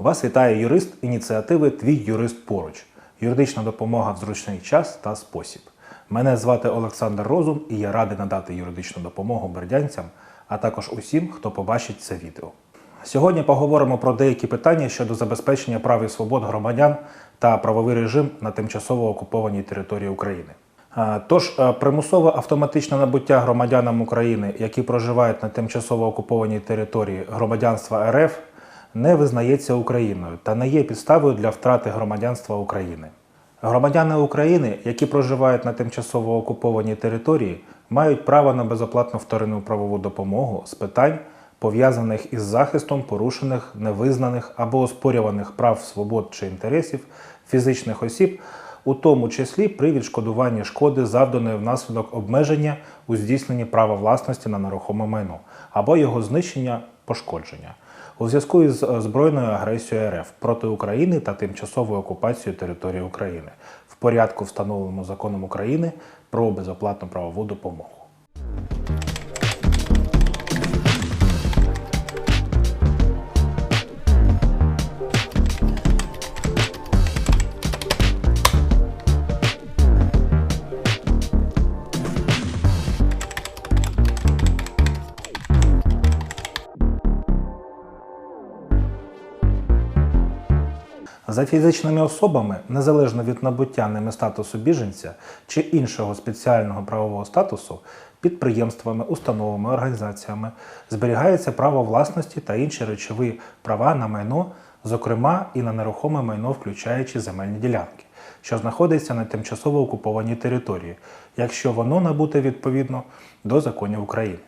Вас вітає юрист ініціативи Твій юрист поруч. Юридична допомога в зручний час та спосіб. Мене звати Олександр Розум і я радий надати юридичну допомогу бердянцям, а також усім, хто побачить це відео. Сьогодні поговоримо про деякі питання щодо забезпечення прав і свобод громадян та правовий режим на тимчасово окупованій території України. Тож примусове автоматичне набуття громадянам України, які проживають на тимчасово окупованій території громадянства РФ, не визнається Україною та не є підставою для втрати громадянства України. Громадяни України, які проживають на тимчасово окупованій території, мають право на безоплатну вторинну правову допомогу з питань, пов'язаних із захистом порушених, невизнаних або оспорюваних прав, свобод чи інтересів фізичних осіб, у тому числі при відшкодуванні шкоди, завданої внаслідок обмеження у здійсненні права власності на нерухоме майно або його знищення, пошкодження у зв'язку із е, збройною агресією РФ проти України та тимчасовою окупацією території України в порядку, встановленому законом України про безоплатну правову допомогу. За фізичними особами, незалежно від набуття ними статусу біженця чи іншого спеціального правового статусу, підприємствами, установами, організаціями зберігається право власності та інші речові права на майно, зокрема і на нерухоме майно, включаючи земельні ділянки, що знаходиться на тимчасово окупованій території, якщо воно набуте відповідно до законів України.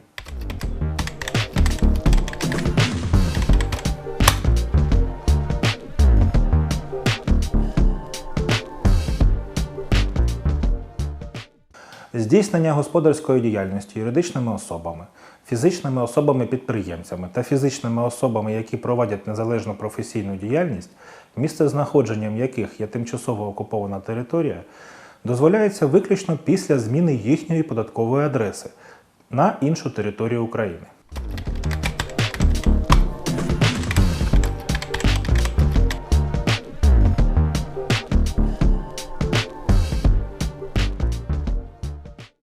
Здійснення господарської діяльності юридичними особами, фізичними особами-підприємцями та фізичними особами, які проводять незалежну професійну діяльність, місце знаходженням яких є тимчасово окупована територія, дозволяється виключно після зміни їхньої податкової адреси на іншу територію України.